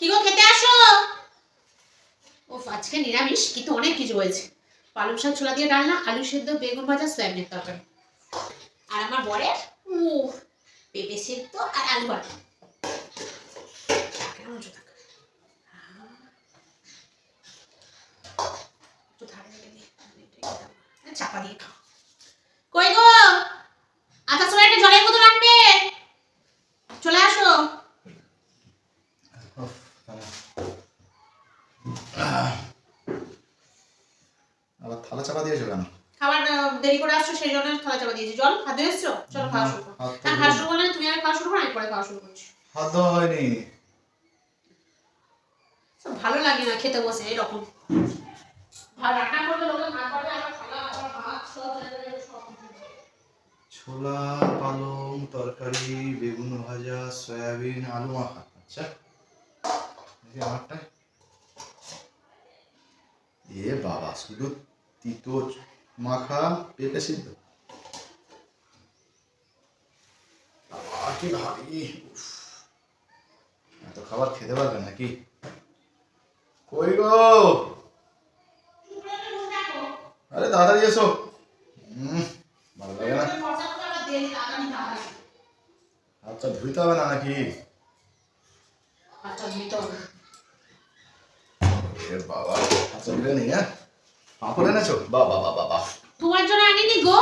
কি গো খেতে আসো? ও আজকে নিরামিষ, কিন্তু অনেক কিছু হয়েছে। পালং শাক, ছোলা দিয়ে ডালনা, আলু সেদ্ধ, বেগুন ভাজা সয়াবিনের তরকারি। আর আমার বরের? ও পেঁপে সেদ্ধ আর আলু চাপা দিয়ে খাও কই গো আসার সময় একটা জলের বোতল আনবে চলে আসো উফ, আহ। আবার থালা চাপা দিয়েছ কেন? খাবার দেরি করে আসছো সেই জন্য থালা চাপা দিয়েছি। জল ধুয়ে এসছো? চলো খাওয়া শুরু করো। খাওয়া শুরু করলে তুমি আগে খাওয়া শুরু করো আমি পরে খাওয়া শুরু করছি। ধোয়া হয়নি। সব ভালো লাগে না খেতে বসে এরকম। রান্না করলে লোকে ভাত পাবে আবার থালা আবার ভাত সব ছোলা পালং তরকারি বেগুন ভাজা সয়াবিন আলু মাখা। আচ্ছা আমারটা। এ বাবা শুধু তিতো মাখা পেঁপে সিদ্ধ কি এত খাবার খেতে পারবে নাকি কই গো আরে তাড়াতাড়ি এসো ভালো লাগে না। আচ্ছা ধুইতে হবে না নাকি আচ্ছা বাবা আচ্ছা ধুয়ে নি হ্যাঁ পাঁপড় এনেছো? বাবা বাবা বাবা তোমার জন্য আনিনি গো।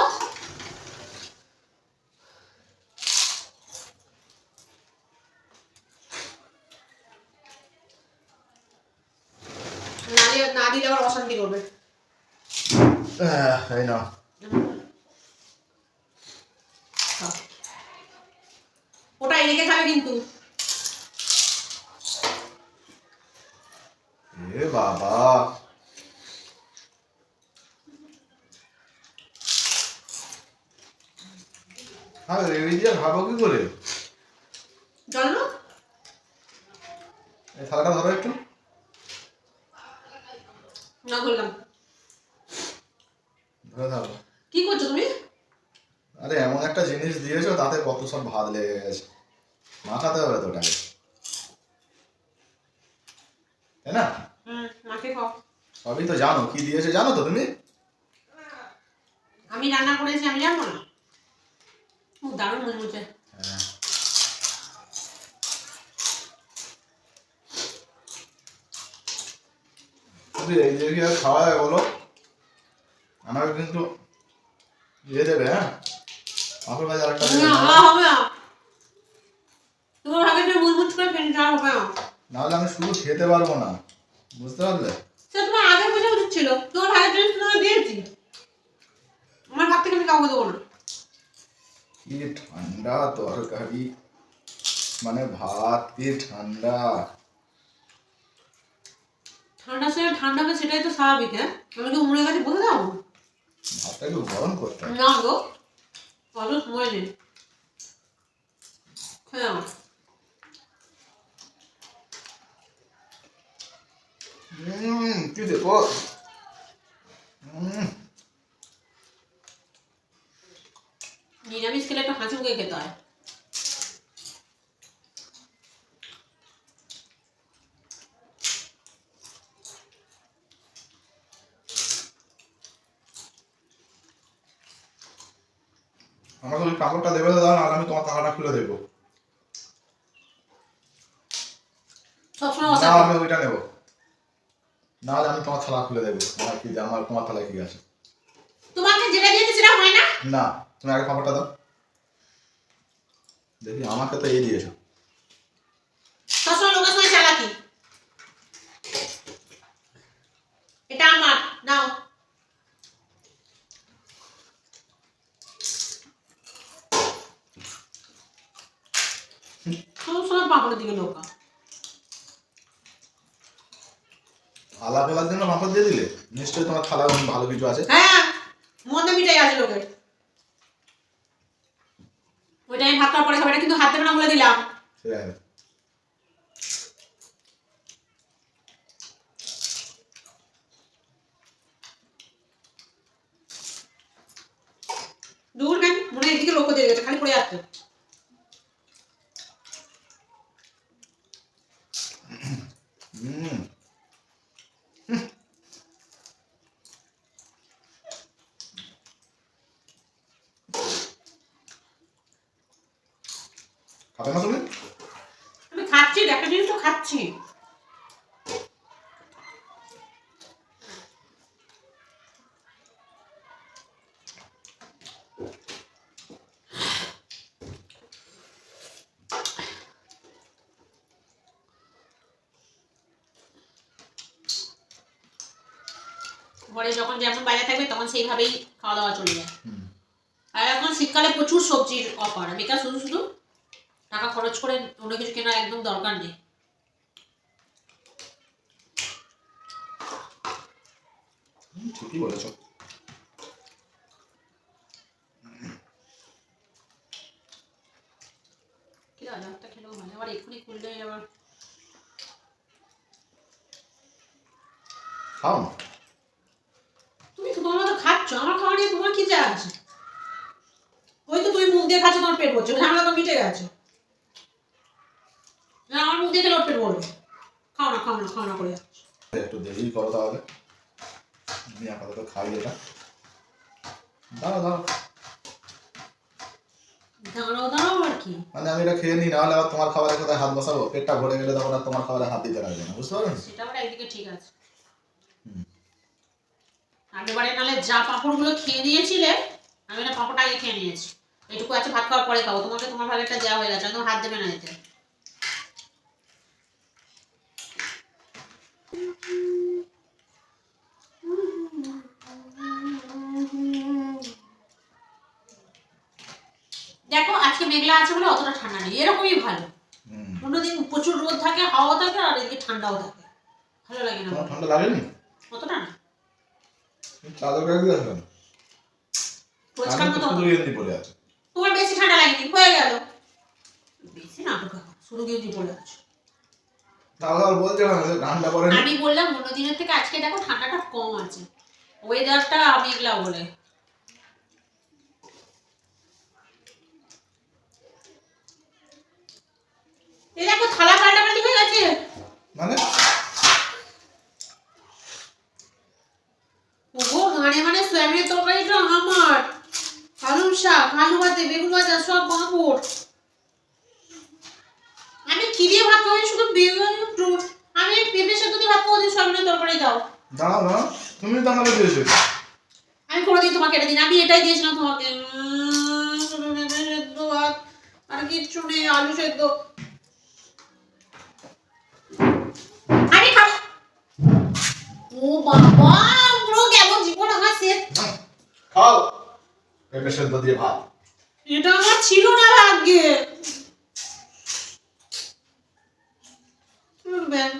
না দিলে আবার অশান্তি করবে। এই না ওটা এদিকে খাবে কিন্তু। এ বাবা। হ্যাঁ রেডি ভাবো কি করে? জল এই থালাটা ধরো একটু। না করলাম ধরে ধরো কি করছ তুমি? আরে এমন একটা জিনিস দিয়েছ তাতে কত সব ভাত লেগে গেছে। মাখাতে হবে তো ওটাকে। তাই না? সবই তো জানো। কি দিয়েছে জানো তো তুমি? আমি রান্না করেছি আমি জানব না। দারুণ মুচমুচে হ্যাঁ যদি এই যে খাওয়া যায় বলো? আমাকে কিন্তু দিয়ে দেবে হ্যাঁ? পাঁপড় ভাজা আরেকটা না হবে না। তোমার ভাগে যে মুচমুচ করে ফেন খাওয়া হবে না। নাহলে আমি শুধু খেতে পারব না। বুঝতে পারলে? সে তোমার আগে বোঝা উচিত ছিল। তোমার তো তোমাকে দিয়েছি আমার ভাগ থেকে আমি কাউকে দেবো না কি ঠান্ডা তরকারি? মানে ভাত কি ঠান্ডা? ঠান্ডা সময় ঠান্ডা হবে সেটাই তো স্বাভাবিক হ্যাঁ? আমি কি উমরে কাছে বসে যাব ভাতটা একটু গরম করতে না গো অত সময় নেই। খেয়ে নাও। উম, কি দেখো উম, নিরামিষ খেলে একটু হাঁচি মুখে খেতে হয়। আমাকে ওই কাপড়টা দেবে দাও না আমি তোমার টাকাটা খুলে দেবো। না আমি ওইটা নেব। নাহলে আমি তোমার থালা খুলে দেবো। আমার কি আমার তোমার থালায় কি আছে? তোমাকে যেটা দিয়েছে সেটা না তুমি আগে কাপড়টা দাও। দেখি আমাকে তো এই দিয়েছ। সবসময় লোকের সঙ্গে চালাকি। এটা আমার নাও। সবসময় পাপড়ের দিকে লোকা আলা ফেলার জন্য পাঁপড় দিয়ে দিলে? নিশ্চয়ই তোমার থালা ভালো কিছু আছে। হ্যাঁ মন্দে মিটাই আছে লোকের। ওইটা আমি ভাত খাওয়ার পরে খাবে এটা কিন্তু হাত দেবে না বলে দিলাম। দূর কেন? মনে এদিকে লক্ষ্য দিয়ে গেছে খালি পড়ে যাচ্ছে খাচ্ছি দেখা জিনিস তো খাচ্ছি। ঘরে যখন যেমন বাইরে থাকবে তখন সেইভাবেই খাওয়া দাওয়া চলে যায়। আর এখন শীতকালে প্রচুর সবজির অফার বেকার শুধু শুধু টাকা খরচ করে অন্য কিছু কেনার একদম দরকার নেই। ঠিকই বলেছ। খেলেও ভালো আবার এক্ষুনি খুললে আবার খাও। তুমি তো তোমার মতো খাচ্ছ আমার খাওয়া নিয়ে তোমার কি যা আছে? ওই তো তুমি মুখ দিয়ে খাচ্ছ তোমার পেট ভরছে ঝামেলা তো মিটে গেছে। আমার মুখ দিয়ে খেলে ওর পেট ভরবে খাও না খাও না খাও না করে। যাচ্ছ। একটু দেরি করো তাহলে। আমি আপাতত খাই এটা। দাঁড়াও দাঁড়াও। দাঁড়াও দাঁড়াও আর কি। মানে আমি এটা খেয়ে নিই নাহলে আবার তোমার খাবারের কোথায় হাত বসাবো। পেটটা ভরে গেলে তখন আর তোমার খাবারে হাত দিতে লাগবে না বুঝতে পারলেন? সেটা আবার একদিকে ঠিক আছে। হুম। আগেবারে নালে যা পাঁপড়গুলো খেয়ে নিয়েছিলে আমি না পাঁপড়টা আগে খেয়ে নিয়েছি। এইটুকু আছে ভাত খাওয়ার পরে খাব। তোমাকে তোমার ভাগেরটা দেওয়া হয়ে গেছে একদম হাত দেবে না এতে। দেখো আজকে মেঘলা আছে বলে অতটা ঠান্ডা নেই। এরকমই ভালো। প্রচুর রোদ থাকে হাওয়া থাকে আর এদিকে ঠান্ডাও থাকে। ভালো লাগে না। ঠান্ডা লাগেনি? অতটা না। চাদর গায়ে মতো আছে। তোমার বেশি ঠান্ডা লাগেনি হয়ে গেল। বেশি নাটক এখন, শুধু গেঞ্জি পড়ে আছো তাহলে আর বলছে না যে ঠান্ডা পড়ে আমি বললাম অন্য দিনের থেকে আজকে দেখো ঠান্ডাটা কম আছে। ওয়েদারটা মেঘলা বলে। এই দেখো থালা পাল্টাপাল্টি হয়ে গেছে মানে ওগো মানে মানে সয়াবিনের তরকারিটা আমার আলু শাক আলু ভাতে বেগুন ভাজা সব পাঁপড় আমি কি দিয়ে ভাত খাওয়াই শুধু বেগুন টুট আমি পেঁপে সেদ্ধ দিয়ে ভাত খাওয়া দিই সয়াবিনের তরকারি দাও দাঁড়াও দাঁড়াও। তুমি তো আমাকে দিয়েছ। আমি কোনোদিন তোমাকে এটা দিন আমি এটাই দিয়েছিলাম তোমাকে। আর কিচ্ছু নেই আলু সেদ্ধ। আমি খাব। ও বাবা পুরো কেমন জীবন আমার শেষ খাও। পেঁপে সেদ্ধ দিয়ে ভাত। এটা আমার ছিল না ভাগ্যে। শুনবেন